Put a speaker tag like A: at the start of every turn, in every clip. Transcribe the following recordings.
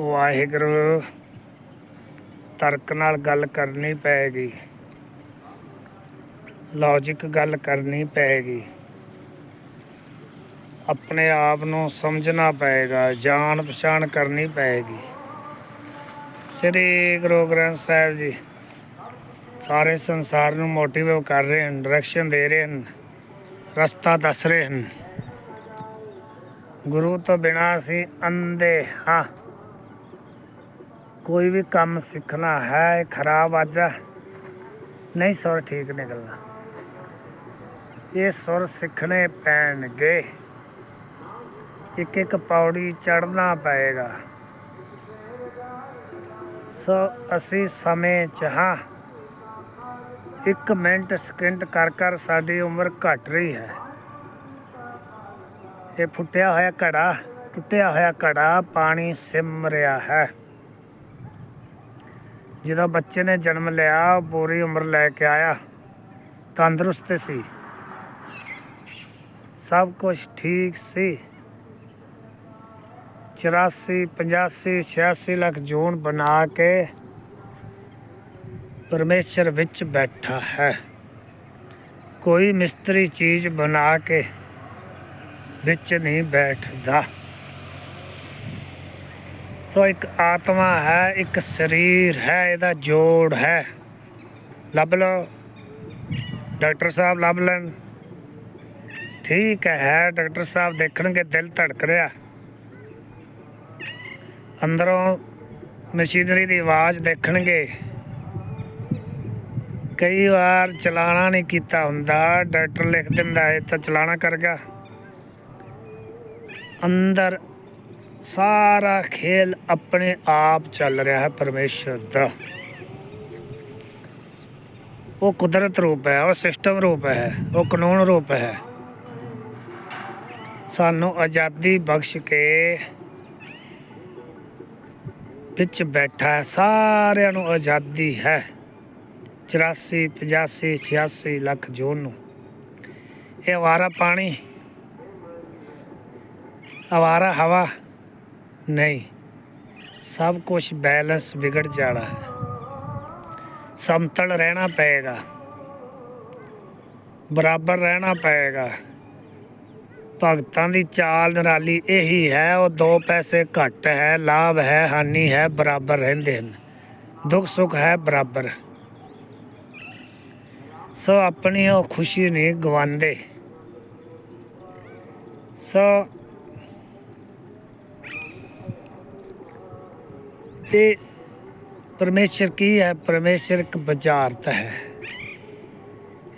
A: ਵਾਹਿਗੁਰੂ, ਤਰਕ ਨਾਲ ਗੱਲ ਕਰਨੀ ਪਏਗੀ ਲੌਜੀਕ ਗੱਲ ਕਰਨੀ ਪਏਗੀ ਆਪਣੇ ਆਪ ਨੂੰ ਸਮਝਣਾ ਪਏਗਾ ਜਾਣ ਪਛਾਣ ਕਰਨੀ ਪਏਗੀ ਸ੍ਰੀ ਗੁਰੂ ਗ੍ਰੰਥ ਸਾਹਿਬ ਜੀ ਸਾਰੇ ਸੰਸਾਰ ਨੂੰ ਮੋਟੀਵੇਟ ਕਰ ਰਹੇ ਹਨ ਡਾਇਰੈਕਸ਼ਨ ਦੇ ਰਹੇ ਹਨ, ਰਸਤਾ ਦੱਸ ਰਹੇ ਹਨ। ਗੁਰੂ ਤੋਂ ਬਿਨਾ ਅਸੀਂ ਅੰਦੇ ਹਾਂ। ਕੋਈ ਵੀ ਕੰਮ ਸਿੱਖਣਾ ਹੈ, ਇਹ ਖਰਾਬ ਆਜਾ ਨਹੀਂ ਸੁਰ ਠੀਕ ਨਿਕਲਣਾ ਇਹ ਸੁਰ ਸਿੱਖਣੇ ਪੈਣਗੇ। ਇੱਕ ਇੱਕ ਪੌੜੀ ਚੜਨਾ ਪਏਗਾ। ਸੋ ਅਸੀਂ ਸਮੇਂ ਚ ਹਾਂ। ਇੱਕ ਮਿੰਟ, ਸਕਿੰਟ ਕਰ ਕਰ ਸਾਡੀ ਉਮਰ ਘਟ ਰਹੀ ਹੈ। ਇਹ ਫੁੱਟਿਆ ਹੋਇਆ ਘੜਾ, ਟੁੱਟਿਆ ਹੋਇਆ ਘੜਾ ਪਾਣੀ ਸਿਮ ਰਿਹਾ ਹੈ। ਜਦੋਂ ਬੱਚੇ ਨੇ ਜਨਮ ਲਿਆ, ਉਹ ਪੂਰੀ ਉਮਰ ਲੈ ਕੇ ਆਇਆ। ਤੰਦਰੁਸਤ ਸੀ। ਸਭ ਕੁਝ ਠੀਕ ਸੀ। 84 85 86 ਲੱਖ ਜੂਨ ਬਣਾ ਕੇ ਪਰਮੇਸ਼ਰ ਵਿੱਚ ਬੈਠਾ ਹੈ। ਕੋਈ ਮਿਸਤਰੀ ਚੀਜ਼ ਬਣਾ ਕੇ ਵਿੱਚ ਨਹੀਂ ਬੈਠਦਾ। ਸੋ ਇੱਕ ਆਤਮਾ ਹੈ, ਇੱਕ ਸਰੀਰ ਹੈ, ਇਹਦਾ ਜੋੜ ਹੈ। ਲੱਭ ਲਓ। ਡਾਕਟਰ ਸਾਹਿਬ ਲੱਭ ਲੈਣ। ਠੀਕ ਹੈ ਡਾਕਟਰ ਸਾਹਿਬ ਦੇਖਣਗੇ, ਦਿਲ ਧੜਕ ਰਿਹਾ। ਅੰਦਰੋਂ ਮਸ਼ੀਨਰੀ ਦੀ ਆਵਾਜ਼ ਦੇਖਣਗੇ। ਕਈ ਵਾਰ ਚਲਾਣਾ ਨਹੀਂ ਕੀਤਾ ਹੁੰਦਾ। ਡਾਕਟਰ ਲਿਖ ਦਿੰਦਾ ਹੈ ਤਾਂ ਚਲਾਣਾ ਕਰ ਗਿਆ। ਅੰਦਰ ਸਾਰਾ ਖੇਲ ਆਪਣੇ ਆਪ ਚੱਲ ਰਿਹਾ ਹੈ ਪਰਮੇਸ਼ਰ ਦਾ। ਉਹ ਕੁਦਰਤ ਰੂਪ ਹੈ, ਉਹ ਸਿਸਟਮ ਰੂਪ ਹੈ, ਉਹ ਕਾਨੂੰਨ ਰੂਪ ਹੈ। ਸਾਨੂੰ ਆਜ਼ਾਦੀ ਬਖਸ਼ ਕੇ ਵਿੱਚ ਬੈਠਾ ਹੈ, ਸਾਰਿਆਂ ਨੂੰ ਆਜ਼ਾਦੀ ਹੈ। 84 85 86 ਲੱਖ ਜੂਨ ਨੂੰ। ਇਹ ਆਵਾਰਾ ਪਾਣੀ, ਆਵਾਰਾ ਹਵਾ ਨਹੀਂ, ਸਭ ਕੁਝ ਬੈਲੈਂਸ ਵਿਗੜ ਜਾਣਾ ਹੈ। ਸਮਤਲ ਰਹਿਣਾ ਪਏਗਾ। ਬਰਾਬਰ ਰਹਿਣਾ ਪਏਗਾ। ਭਗਤਾਂ ਦੀ ਚਾਲ ਨਿਰਾਲੀ ਇਹੀ ਹੈ, ਉਹ ਦੋ ਪੈਸੇ ਘੱਟ ਹੈ, ਲਾਭ ਹੈ, ਹਾਨੀ ਹੈ, ਬਰਾਬਰ ਰਹਿੰਦੇ ਹਨ। ਦੁੱਖ ਸੁੱਖ ਹੈ, ਬਰਾਬਰ। ਸੋ ਆਪਣੀ ਉਹ ਖੁਸ਼ੀ ਨਹੀਂ ਗਵਾਉਂਦੇ ਸੋ ਇਹ ਪਰਮੇਸ਼ਰ ਕੀ ਹੈ? ਪਰਮੇਸ਼ਰ ਇੱਕ ਬੁਝਾਰਤ ਹੈ।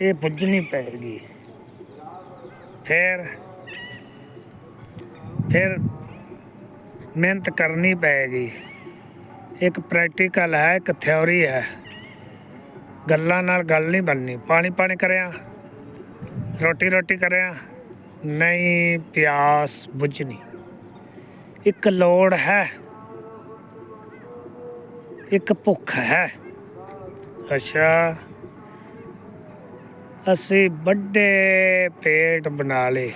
A: ਇਹ ਬੁੱਝਣੀ ਪਏਗੀ ਫਿਰ ਫਿਰ ਮਿਹਨਤ ਕਰਨੀ ਪਏਗੀ ਇੱਕ ਪ੍ਰੈਕਟੀਕਲ ਹੈ, ਇੱਕ ਥਿਉਰੀ ਹੈ। ਗੱਲਾਂ ਨਾਲ ਗੱਲ ਨਹੀਂ ਬਣਨੀ। ਪਾਣੀ ਪਾਣੀ ਕਰਿਆ। ਰੋਟੀ ਰੋਟੀ ਕਰਿਆ। ਨਹੀਂ ਪਿਆਸ ਬੁਝਣੀ। ਇੱਕ ਲੋੜ ਹੈ। ਇੱਕ ਭੁੱਖ ਹੈ। ਅੱਛਾ। ਅਸੀਂ ਵੱਡੇ ਪੇਟ ਬਣਾ ਲਏ।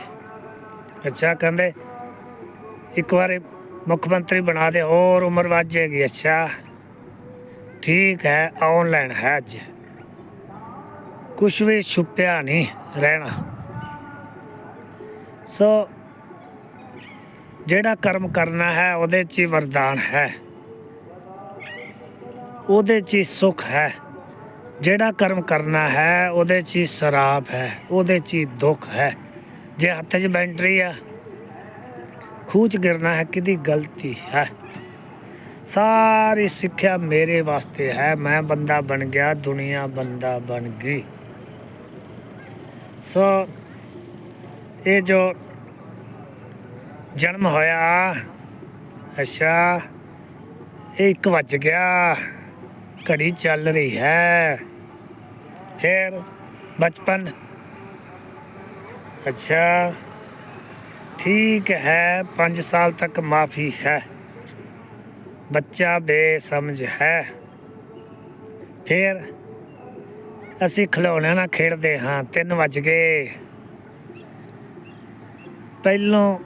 A: ਅੱਛਾ, ਕਹਿੰਦੇ ਇੱਕ ਵਾਰ ਮੁੱਖ ਮੰਤਰੀ ਬਣਾ ਦੇ, ਹੋਰ ਉਮਰ ਵੱਧ ਜਾਏਗੀ। ਅੱਛਾ। ਠੀਕ ਹੈ, ਆਨਲਾਈਨ ਹੈ ਅੱਜ। ਕੁਛ ਵੀ ਛੁਪਿਆ ਨਹੀਂ ਰਹਿਣਾ। ਸੋ ਜਿਹੜਾ ਕਰਮ ਕਰਨਾ ਹੈ, ਉਹਦੇ 'ਚ ਹੀ ਵਰਦਾਨ ਹੈ। ਉਹਦੇ 'ਚ ਹੀ ਸੁੱਖ ਹੈ। ਜਿਹੜਾ ਕਰਮ ਕਰਨਾ ਹੈ, ਉਹਦੇ 'ਚ ਹੀ ਸਰਾਪ ਹੈ, ਉਹਦੇ 'ਚ ਹੀ ਦੁੱਖ ਹੈ। ਜੇ ਹੱਥ 'ਚ ਬੈਟਰੀ ਆ, ਖੂਚ ਗਿਰਨਾ ਹੈ, ਕਿਹਦੀ ਗਲਤੀ ਹੈ? ਸਾਰੀ ਸਿੱਖਿਆ ਮੇਰੇ ਵਾਸਤੇ ਹੈ, ਮੈਂ ਬੰਦਾ ਬਣ ਗਿਆ, ਦੁਨੀਆ ਬੰਦਾ ਬਣ ਗਈ। ਸੋ, ਇਹ ਜੋ ਜਨਮ ਹੋਇਆ, ਅੱਛਾ, ਇਹ ਇੱਕ ਵੱਜ ਗਿਆ। ਘੜੀ ਚੱਲ ਰਹੀ ਹੈ। ਫਿਰ ਬਚਪਨ। ਅੱਛਾ। ਠੀਕ ਹੈ 5 ਸਾਲ ਤੱਕ ਮਾਫੀ ਹੈ। ਬੱਚਾ ਬੇਸਮਝ ਹੈ। ਫਿਰ ਅਸੀਂ ਖਿਡੌਣਿਆਂ ਨਾਲ ਖੇਡਦੇ ਹਾਂ 3 ਵੱਜ ਗਏ। ਪਹਿਲੋਂ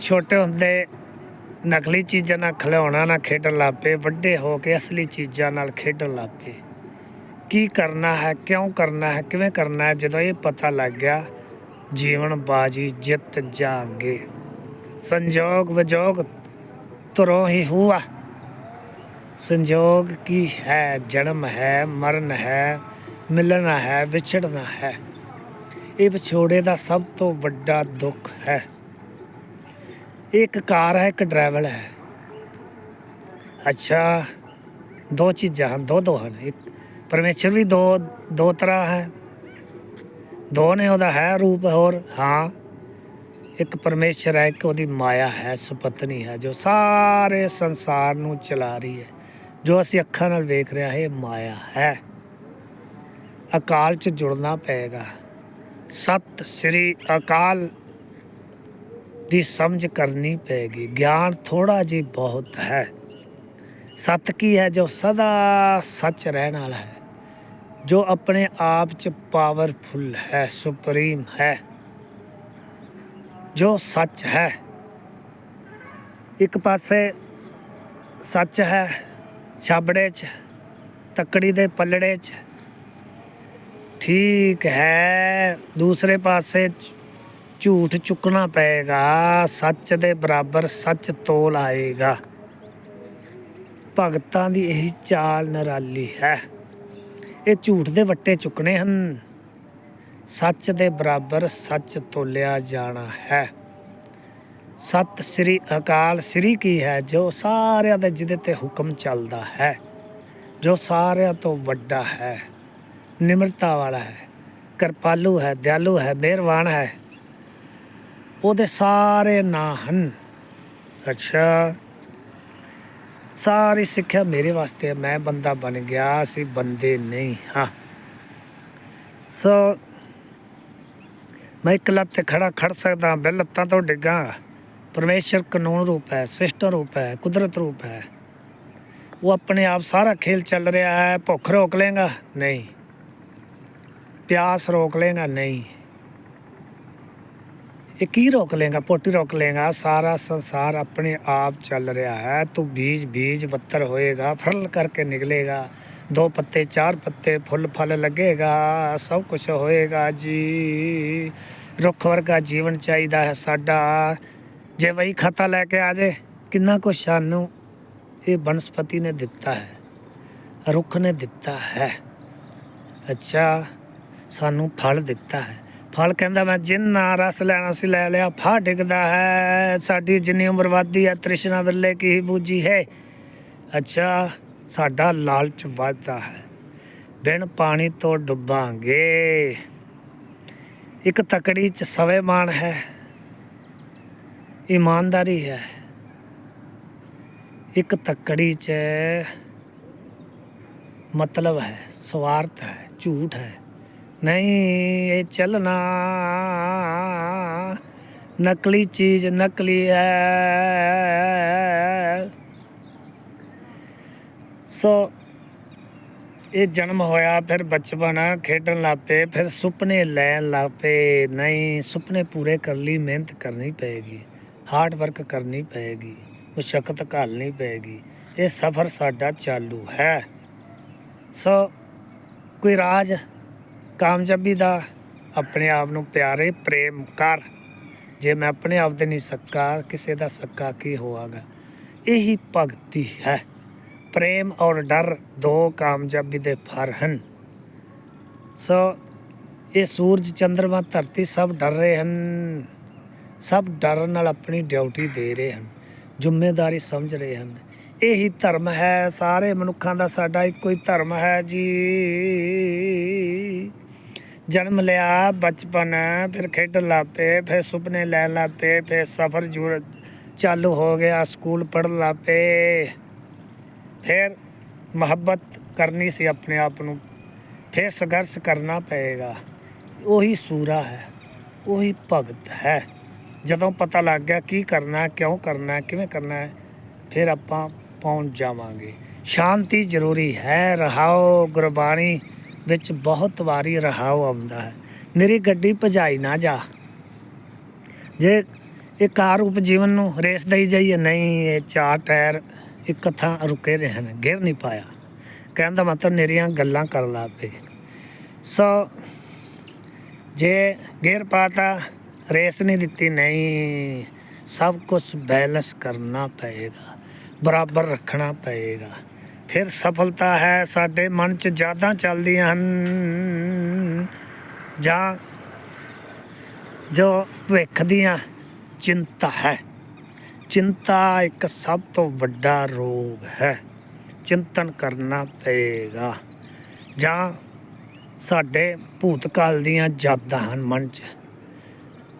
A: ਛੋਟੇ ਹੁੰਦੇ ਨਕਲੀ ਚੀਜ਼ਾਂ ਨਾਲ ਖਿਡੌਣਾ ਨਾਲ ਖੇਡਣ ਲੱਗ ਪਏ, ਵੱਡੇ ਹੋ ਕੇ ਅਸਲੀ ਚੀਜ਼ਾਂ ਨਾਲ ਖੇਡਣ ਲੱਗ ਪਏ। ਕੀ ਕਰਨਾ ਹੈ, ਕਿਉਂ ਕਰਨਾ ਹੈ, ਕਿਵੇਂ ਕਰਨਾ ਹੈ, ਜਦੋਂ ਇਹ ਪਤਾ ਲੱਗ ਗਿਆ, ਜੀਵਨ ਬਾਜੀ ਜਿੱਤ ਜਾਗੇ। ਸੰਜੋਗ ਵਿਜੋਗ ਤੁਰੋ ਹੀ ਹੁਆ। ਸੰਜੋਗ ਕੀ ਹੈ, ਜਨਮ ਹੈ, ਮਰਨ ਹੈ, ਮਿਲਣਾ ਹੈ, ਵਿਛੜਨਾ ਹੈ। ਇਹ ਵਿਛੋੜੇ ਦਾ ਸਭ ਤੋਂ ਵੱਡਾ ਦੁੱਖ ਹੈ। ਇਹ ਇੱਕ ਕਾਰ ਹੈ, ਇੱਕ ਡਰਾਈਵਰ ਹੈ। ਅੱਛਾ, ਦੋ ਚੀਜ਼ਾਂ ਹਨ, ਦੋ ਦੋ ਹਨ। ਇੱਕ ਪਰਮੇਸ਼ਰ ਵੀ ਦੋ ਦੋ ਤਰ੍ਹਾਂ ਹੈ। ਦੋ ਨੇ ਉਹਦਾ ਹੈ ਰੂਪ, ਹੋਰ ਹਾਂ। ਇੱਕ ਪਰਮੇਸ਼ਰ ਹੈ, ਇੱਕ ਉਹਦੀ ਮਾਇਆ ਹੈ, ਸੁਪਤਨੀ ਹੈ, ਜੋ ਸਾਰੇ ਸੰਸਾਰ ਨੂੰ ਚਲਾ ਰਹੀ ਹੈ। ਜੋ ਅਸੀਂ ਅੱਖਾਂ ਨਾਲ ਵੇਖ ਰਿਹਾ ਹੈ, ਇਹ ਮਾਇਆ ਹੈ। ਅਕਾਲ 'ਚ ਜੁੜਨਾ ਪਏਗਾ। ਸਤ ਸ੍ਰੀ ਅਕਾਲ ਦੀ ਸਮਝ ਕਰਨੀ ਪਏਗੀ। ਗਿਆਨ ਥੋੜਾ ਜਿਹਾ ਬਹੁਤ ਹੈ। ਸਤ ਕੀ ਹੈ? ਜੋ ਸਦਾ ਸੱਚ ਰਹਿਣ ਵਾਲਾ ਹੈ। ਜੋ ਆਪਣੇ ਆਪ ਚ ਪਾਵਰਫੁਲ ਹੈ ਸੁਪਰੀਮ ਹੈ। ਜੋ ਸੱਚ ਹੈ। ਇੱਕ ਪਾਸੇ ਸੱਚ ਹੈ, ਛਾਬੜੇ ਚ, ਤੱਕੜੀ ਦੇ ਪੱਲੜੇ ਚ। ਠੀਕ ਹੈ। ਦੂਸਰੇ ਪਾਸੇ ਝੂਠ ਚੁੱਕਣਾ ਪਏਗਾ, ਸੱਚ ਦੇ ਬਰਾਬਰ ਸੱਚ ਤੋਲ ਆਏਗਾ। ਭਗਤਾਂ ਦੀ ਇਹੀ ਚਾਲ ਨਰਾਲੀ ਹੈ। ਇਹ ਝੂਠ ਦੇ ਵੱਟੇ ਚੁੱਕਣੇ ਹਨ। ਸੱਚ ਦੇ ਬਰਾਬਰ ਸੱਚ ਤੋਲਿਆ ਜਾਣਾ ਹੈ। ਸਤਿ ਸ੍ਰੀ ਅਕਾਲ ਸ੍ਰੀ ਕੀ ਹੈ, ਜੋ ਸਾਰਿਆਂ ਦੇ ਜਿਹਦੇ ਤੇ ਹੁਕਮ ਚੱਲਦਾ ਹੈ, ਜੋ ਸਾਰਿਆਂ ਤੋਂ ਵੱਡਾ ਹੈ। ਨਿਮਰਤਾ ਵਾਲਾ ਹੈ, ਕਿਰਪਾਲੂ ਹੈ, ਦਿਆਲੂ ਹੈ, ਮਿਹਰਬਾਨ ਹੈ। ਉਹਦੇ ਸਾਰੇ ਨਾਂ ਹਨ। ਅੱਛਾ। ਸਾਰੀ ਸਿੱਖਿਆ ਮੇਰੇ ਵਾਸਤੇ ਮੈਂ ਬੰਦਾ ਬਣ ਗਿਆ, ਅਸੀਂ ਬੰਦੇ ਨਹੀਂ। ਹਾਂ। ਸੋ ਮੈਂ ਇੱਕ ਲੱਤ ਤੇ ਖੜਾ ਖੜ ਸਕਦਾ ਬਿਲ ਲੱਤਾਂ ਤੋਂ ਡਿੱਗਾ। ਪਰਮੇਸ਼ਰ ਕਾਨੂੰਨ ਰੂਪ ਹੈ, ਸਿਸਟਮ ਰੂਪ ਹੈ, ਕੁਦਰਤ ਰੂਪ ਹੈ। ਉਹ ਆਪਣੇ ਆਪ ਸਾਰਾ ਖੇਲ ਚੱਲ ਰਿਹਾ ਹੈ। ਭੁੱਖ ਰੋਕ ਲੇਗਾ ਨਹੀਂ। ਪਿਆਸ ਰੋਕ ਲੇਗਾ ਨਹੀਂ। ਇਹ ਕੀ ਰੋਕ ਲੇਗਾ ਪੋਟੀ ਰੋਕ ਲੇਗਾ ਸਾਰਾ ਸੰਸਾਰ ਆਪਣੇ ਆਪ ਚੱਲ ਰਿਹਾ ਹੈ। ਤੂੰ ਬੀਜ ਬੀਜ ਬੱਤਰ ਹੋਏਗਾ, ਫਰਲ ਕਰਕੇ ਨਿਕਲੇਗਾ। ਦੋ ਪੱਤੇ, ਚਾਰ ਪੱਤੇ, ਫੁੱਲ, ਫਲ ਲੱਗੇਗਾ, ਸਭ ਕੁਝ ਹੋਏਗਾ ਜੀ। ਰੁੱਖ ਵਰਗਾ ਜੀਵਨ ਚਾਹੀਦਾ ਹੈ ਸਾਡਾ। ਜੇ ਵਈ ਖਾਤਾ ਲੈ ਕੇ ਆ ਜੇ, ਕਿੰਨਾ ਕੁਛ ਸਾਨੂੰ ਇਹ ਬਨਸਪਤੀ ਨੇ ਦਿੱਤਾ ਹੈ। ਰੁੱਖ ਨੇ ਦਿੱਤਾ ਹੈ। ਅੱਛਾ, ਸਾਨੂੰ ਫਲ ਦਿੱਤਾ ਹੈ। ਫਲ ਕਹਿੰਦਾ ਮੈਂ, ਜਿੰਨਾ ਰਸ ਲੈਣਾ ਸੀ ਲੈ ਲਿਆ ਫਾ ਡਿੱਗਦਾ ਹੈ। ਸਾਡੀ ਜਿੰਨੀ ਉਮਰ ਵੱਧਦੀ ਹੈ, ਤ੍ਰਿਸ਼ਨਾ ਵੇਲੇ ਕੀ ਬੂਜੀ ਹੈ। ਅੱਛਾ, ਸਾਡਾ ਲਾਲਚ ਵੱਧਦਾ ਹੈ। ਬਿਨ ਪਾਣੀ ਤੋਂ ਡੁੱਬਾਂਗੇ। ਇੱਕ ਤਕੜੀ ਚ ਸਵੇਮਾਨ ਹੈ। ਇਮਾਨਦਾਰੀ ਹੈ। ਇੱਕ ਤਕੜੀ ਚ ਮਤਲਬ ਹੈ, ਸਵਾਰਥ ਹੈ, ਝੂਠ ਹੈ। ਨਹੀਂ, ਇਹ ਚੱਲਣਾ। ਨਕਲੀ ਚੀਜ਼, ਨਕਲੀ ਹੈ ਸੋ, ਇਹ ਜਨਮ ਹੋਇਆ, ਫਿਰ ਬਚਪਨ ਖੇਡਣ ਲੱਗ ਪਏ ਫਿਰ ਸੁਪਨੇ ਲੈਣ ਲੱਗ ਪਏ ਨਹੀਂ, ਸੁਪਨੇ ਪੂਰੇ ਕਰ ਲਈ, ਮਿਹਨਤ ਕਰਨੀ ਪਏਗੀ ਹਾਰਡ ਵਰਕ ਕਰਨੀ ਪਏਗੀ, ਮੁਸ਼ਕਲ ਘਾਲਣੀ ਪਏਗੀ। ਇਹ ਸਫ਼ਰ ਸਾਡਾ ਚਾਲੂ ਹੈ। ਸੋ, ਕੋਈ ਰਾਜ ਕਾਮਯਾਬੀ ਦਾ ਆਪਣੇ ਆਪ ਨੂੰ ਪਿਆਰੇ ਪ੍ਰੇਮ ਕਰ। ਜੇ ਮੈਂ ਆਪਣੇ ਆਪ ਦੇ ਨਹੀਂ ਸਕਾ, ਕਿਸੇ ਦਾ ਸਕਾ ਕੀ ਹੋਵਾਗਾ? ਇਹੀ ਭਗਤੀ ਹੈ। ਪ੍ਰੇਮ ਔਰ ਡਰ ਦੋ ਕਾਮਯਾਬੀ ਦੇ ਫਰ ਹਨ। ਸੋ ਇਹ ਸੂਰਜ ਚੰਦਰਮਾ ਧਰਤੀ ਸਭ ਡਰ ਰਹੇ ਹਨ। ਸਭ ਡਰਨ ਨਾਲ ਆਪਣੀ ਡਿਊਟੀ ਦੇ ਰਹੇ ਹਨ। ਜ਼ਿੰਮੇਵਾਰੀ ਸਮਝ ਰਹੇ ਹਨ। ਇਹੀ ਧਰਮ ਹੈ। ਸਾਰੇ ਮਨੁੱਖਾਂ ਦਾ ਸਾਡਾ ਇੱਕੋ ਹੀ ਧਰਮ ਹੈ ਜੀ। ਜਨਮ ਲਿਆ ਬਚਪਨ, ਫਿਰ ਖੇਡਣ ਲੱਗ ਪਏ, ਫਿਰ ਸੁਪਨੇ ਲੈਣ ਲੱਗ ਪਏ, ਫਿਰ ਸਫ਼ਰ ਜੁੜ ਚਾਲੂ ਹੋ ਗਿਆ, ਸਕੂਲ ਪੜ੍ਹਨ ਲੱਗ ਪਏ। ਫਿਰ ਮੁਹੱਬਤ ਕਰਨੀ ਸੀ ਆਪਣੇ ਆਪ ਨੂੰ, ਫਿਰ ਸੰਘਰਸ਼ ਕਰਨਾ ਪਏਗਾ। ਉਹੀ ਸੂਰਾ ਹੈ, ਉਹੀ ਭਗਤ ਹੈ। ਜਦੋਂ ਪਤਾ ਲੱਗ ਗਿਆ ਕੀ ਕਰਨਾ, ਕਿਉਂ ਕਰਨਾ, ਕਿਵੇਂ ਕਰਨਾ ਹੈ, ਫਿਰ ਆਪਾਂ ਪਹੁੰਚ ਜਾਵਾਂਗੇ। ਸ਼ਾਂਤੀ ਜ਼ਰੂਰੀ ਹੈ, ਰਹਾਓ ਗੁਰਬਾਣੀ। ਵਿੱਚ ਬਹੁਤ ਵਾਰੀ ਰਹਾਓ ਆਉਂਦਾ ਹੈ। ਮੇਰੀ ਗੱਡੀ ਭਜਾਈ ਨਾ ਜਾ। ਜੇ ਇਹ ਕਾਰ ਉਪਜੀਵਨ ਨੂੰ ਰੇਸ ਦਈ ਜਾਈਏ ਨਹੀਂ, ਇਹ ਚਾਰ ਟਾਇਰ ਇੱਕ ਥਾਂ ਰੁਕੇ ਰਹੇ ਹਨ ਗਿਰ ਨਹੀਂ ਪਾਇਆ। ਕਹਿਣ ਦਾ ਮਤਲਬ ਮੇਰੀਆਂ ਗੱਲਾਂ ਕਰਨ ਲੱਗ ਪਏ। ਸੋ ਜੇ ਗਿਰ ਪਾਤਾ, ਰੇਸ ਨਹੀਂ ਦਿੱਤੀ, ਨਹੀਂ, ਸਭ ਕੁਝ ਬੈਲੈਂਸ ਕਰਨਾ ਪਏਗਾ। ਬਰਾਬਰ ਰੱਖਣਾ ਪਏਗਾ। ਫਿਰ ਸਫਲਤਾ ਹੈ ਸਾਡੇ ਮਨ 'ਚ ਯਾਦਾਂ ਚੱਲਦੀਆਂ ਹਨ। ਜਾਂ ਜੋ ਭਵਿੱਖ ਦੀਆਂ ਚਿੰਤਾ ਹੈ। ਚਿੰਤਾ ਇੱਕ ਸਭ ਤੋਂ ਵੱਡਾ ਰੋਗ ਹੈ। ਚਿੰਤਨ ਕਰਨਾ ਪਏਗਾ। ਜਾਂ ਸਾਡੇ ਭੂਤਕਾਲ ਦੀਆਂ ਯਾਦਾਂ ਹਨ ਮਨ 'ਚ।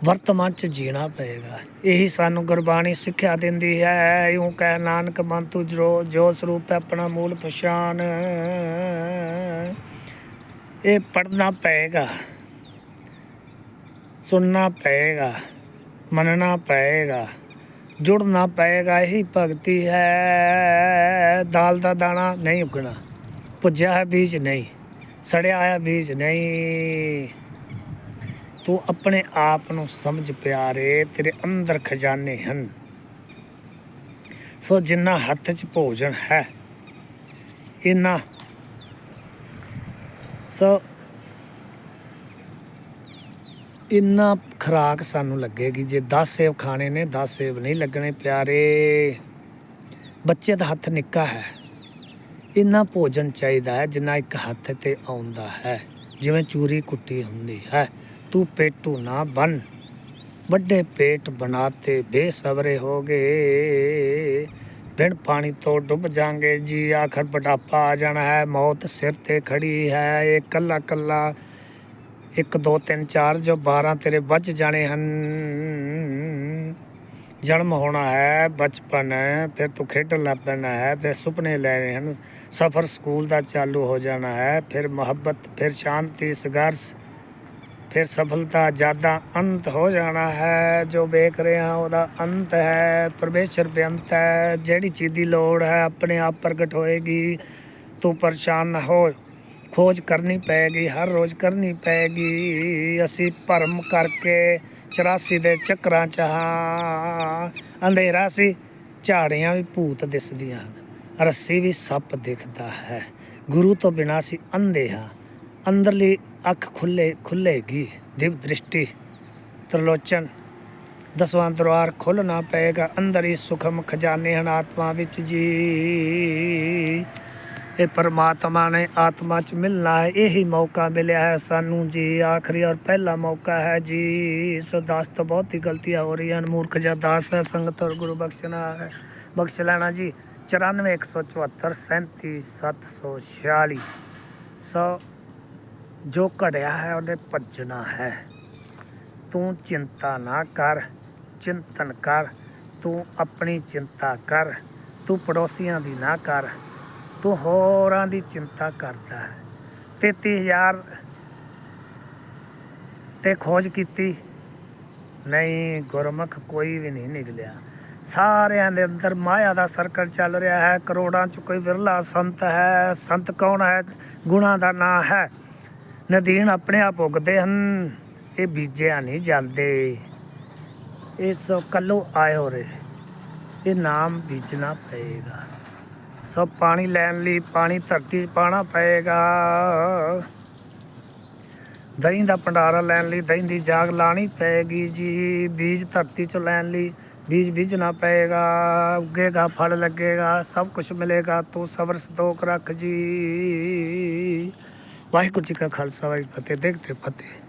A: ਵਰਤਮਾਨ 'ਚ ਜੀਣਾ ਪਏਗਾ। ਇਹੀ ਸਾਨੂੰ ਗੁਰਬਾਣੀ ਸਿੱਖਿਆ ਦਿੰਦੀ ਹੈ। ਇਉਂ ਕਹਿ ਨਾਨਕ ਮਨ ਤੂੰ ਜੋ ਜੋ ਸਰੂਪ ਹੈ ਆਪਣਾ ਮੂਲ ਪਛਾਣ। ਇਹ ਪੜਨਾ ਪਏਗਾ। ਸੁਣਨਾ ਪਏਗਾ। ਮੰਨਣਾ ਪਏਗਾ। ਜੁੜਨਾ ਪਏਗਾ। ਇਹੀ ਭਗਤੀ ਹੈ। ਦਾਲ ਦਾ ਦਾਣਾ ਨਹੀਂ ਉਗਣਾ। ਪੁੱਜਿਆ ਹੈ ਬੀਜ ਨਹੀਂ। ਸੜਿਆ ਹੋਇਆ ਬੀਜ ਨਹੀਂ। ਤੂੰ ਆਪਣੇ ਆਪ ਨੂੰ ਸਮਝ ਪਿਆਰੇ, ਤੇਰੇ ਅੰਦਰ ਖਜ਼ਾਨੇ ਹਨ। ਸੋ ਜਿੰਨਾ ਹੱਥ 'ਚ ਭੋਜਨ ਹੈ, ਇਨਾ ਸੋ ਇੰਨਾ ਖਰਾਕ ਸਾਨੂੰ ਲੱਗੇਗੀ। ਜੇ 10 ਸੇਬ ਖਾਣੇ ਨੇ 10 ਸੇਬ ਨਹੀਂ ਲੱਗਣੇ ਪਿਆਰੇ। ਬੱਚੇ ਦਾ ਹੱਥ ਨਿੱਕਾ ਹੈ। ਇੰਨਾ ਭੋਜਨ ਚਾਹੀਦਾ ਹੈ ਜਿੰਨਾ ਇੱਕ ਹੱਥ ਤੇ ਆਉਂਦਾ ਹੈ। ਜਿਵੇਂ ਚੂਰੀ ਕੁੱਟੀ ਹੁੰਦੀ ਹੈ। ਤੂੰ ਪੇਟੂ ਨਾ ਬਨ। ਵੱਡੇ ਪੇਟ ਬਣਾਤੇ ਬੇਸਬਰੇ ਹੋ ਗਏ। ਬਿਨ ਪਾਣੀ ਤੋਂ ਡੁੱਬ ਜਾਾਂਗੇ ਜੀ, ਆਖਰ ਬੁਢਾਪਾ ਆ ਜਾਣਾ ਹੈ, ਮੌਤ ਸਿਰ ਤੇ ਖੜੀ ਹੈ। ਇਹ ਕੱਲਾ ਕੱਲਾ 1 2 3 4 ਜੋ 12 ਤੇਰੇ ਵੱਜ ਜਾਣੇ ਹਨ। ਜਨਮ ਹੋਣਾ ਹੈ ਬਚਪਨ, ਫਿਰ ਤੂੰ ਖੇਡਣ ਲੱਗ ਪੈਣਾ ਹੈ, ਫਿਰ ਸੁਪਨੇ ਲੈਣੇ ਹਨ। ਸਫ਼ਰ ਸਕੂਲ ਦਾ ਚਾਲੂ ਹੋ ਜਾਣਾ ਹੈ, ਫਿਰ ਮੁਹੱਬਤ, ਫਿਰ ਸ਼ਾਂਤੀ, ਸੰਘਰਸ਼ ਫਿਰ ਸਫਲਤਾ ਜ਼ਿਆਦਾ ਅੰਤ ਹੋ ਜਾਣਾ ਹੈ। ਜੋ ਵੇਖ ਰਹੇ ਹਾਂ ਉਹਦਾ ਅੰਤ ਹੈ, ਪਰਮੇਸ਼ਰ ਬੇਅੰਤ ਹੈ। ਜਿਹੜੀ ਚੀਜ਼ ਦੀ ਲੋੜ ਹੈ, ਆਪਣੇ ਆਪ ਪ੍ਰਗਟ ਹੋਏਗੀ। ਤੂੰ ਪਰੇਸ਼ਾਨ ਨਾ ਹੋ। ਖੋਜ ਕਰਨੀ ਪਏਗੀ, ਹਰ ਰੋਜ਼ ਕਰਨੀ ਪਏਗੀ। ਅਸੀਂ ਭਰਮ ਕਰਕੇ 84 ਦੇ ਚੱਕਰਾਂ ਚ ਹਾਂ। ਅੰਧੇਰਾ ਸੀ, ਝਾੜੀਆਂ ਵੀ ਭੂਤ ਦਿਸਦੀਆਂ ਹਨ। ਰੱਸੀ ਵੀ ਸੱਪ ਦਿਖਦਾ ਹੈ। ਗੁਰੂ ਤੋਂ ਬਿਨਾਂ ਸੀ ਅੰਧੇ ਹਾਂ। ਅੰਦਰਲੀ ਅੱਖ ਖੁੱਲੇ, ਖੁੱਲੇਗੀ। ਦਿਵ ਦ੍ਰਿਸ਼ਟੀ, ਤਰਲੋਚਨ, ਦਸਵਾਂ ਦਰਵਾਰ ਖੋਲਣਾ ਪਏਗਾ, ਅੰਦਰ ਹੀ ਸੁਖਮ ਖਜ਼ਾਨੇ ਹਨ ਆਤਮਾ ਵਿੱਚ ਜੀ। ਇਹ ਪਰਮਾਤਮਾ ਨੇ ਆਤਮਾ ਚ ਮਿਲਣਾ ਹੈ, ਇਹੀ ਮੌਕਾ ਮਿਲਿਆ ਹੈ ਸਾਨੂੰ ਜੀ। ਆਖਰੀ ਔਰ ਪਹਿਲਾ ਮੌਕਾ ਹੈ ਜੀ। ਸੋ ਦਾਸ ਤੋਂ ਬਹੁਤ ਹੀ ਗਲਤੀਆਂ ਹੋ ਰਹੀਆਂ ਹਨ, ਮੂਰਖ ਜਾਂ ਦਾਸ ਹੈ, ਸੰਗਤ ਔਰ ਗੁਰੂ ਬਖਸ਼ਣਾ ਹੈ। ਬਖਸ਼ ਲੈਣਾ ਜੀ 94 174 37 746 ਸੋ ਜੋ ਘੜਿਆ ਹੈ, ਉਹਨੇ ਭੱਜਣਾ ਹੈ। ਤੂੰ ਚਿੰਤਾ ਨਾ ਕਰ, ਚਿੰਤਨ ਕਰ, ਤੂੰ ਆਪਣੀ ਚਿੰਤਾ ਕਰ, ਤੂੰ ਪੜੋਸੀਆਂ ਦੀ ਨਾ ਕਰ, ਤੂੰ ਹੋਰਾਂ ਦੀ ਚਿੰਤਾ ਕਰਦਾ ਹੈ। 33000 ਤੇ ਖੋਜ ਕੀਤੀ। ਨਹੀਂ, ਗੁਰਮੁਖ ਕੋਈ ਵੀ ਨਹੀਂ ਨਿਕਲਿਆ। ਸਾਰਿਆਂ ਦੇ ਅੰਦਰ ਮਾਇਆ ਦਾ ਸਰਕਲ ਚੱਲ ਰਿਹਾ ਹੈ। ਕਰੋੜਾਂ ਚ ਕੋਈ ਵਿਰਲਾ ਸੰਤ ਹੈ। ਸੰਤ ਕੌਣ ਹੈ? ਗੁਣਾ ਦਾ ਨਾਂ ਹੈ। ਨਦੀਨ ਆਪਣੇ ਆਪ ਉਗਦੇ ਹਨ। ਇਹ ਬੀਜਿਆ ਨਹੀਂ ਜਾਂਦੇ। ਇਹ ਸੋ ਕੱਲੋ ਆਏ ਹੋ ਰਹੇ ਇਹ ਨਾਮ ਬੀਜਣਾ ਪਏਗਾ। ਸਭ ਪਾਣੀ ਲੈਣ ਲਈ ਪਾਣੀ ਧਰਤੀ 'ਚ ਪਾਣਾ ਪਏਗਾ। ਦਹੀਂ ਦਾ ਭੰਡਾਰਾ ਲੈਣ ਲਈ ਦਹੀਂ ਦੀ ਜਾਗ ਲਾਣੀ ਪਏਗੀ ਜੀ। ਬੀਜ ਧਰਤੀ 'ਚੋਂ ਲੈਣ ਲਈ ਬੀਜ ਬੀਜਣਾ ਪਏਗਾ। ਉੱਗੇਗਾ, ਫਲ ਲੱਗੇਗਾ, ਸਭ ਕੁਝ ਮਿਲੇਗਾ। ਤੂੰ ਸਬਰ ਸਤੋਕ ਰੱਖ ਜੀ। ਵਾਹਿਗੁਰੂ ਜੀ ਕਾ ਖਾਲਸਾ ਵਾਹਿਗੁਰੂ ਜੀ ਫਤਿਹ ਦੇਖਦੇ ਫਤਿਹ।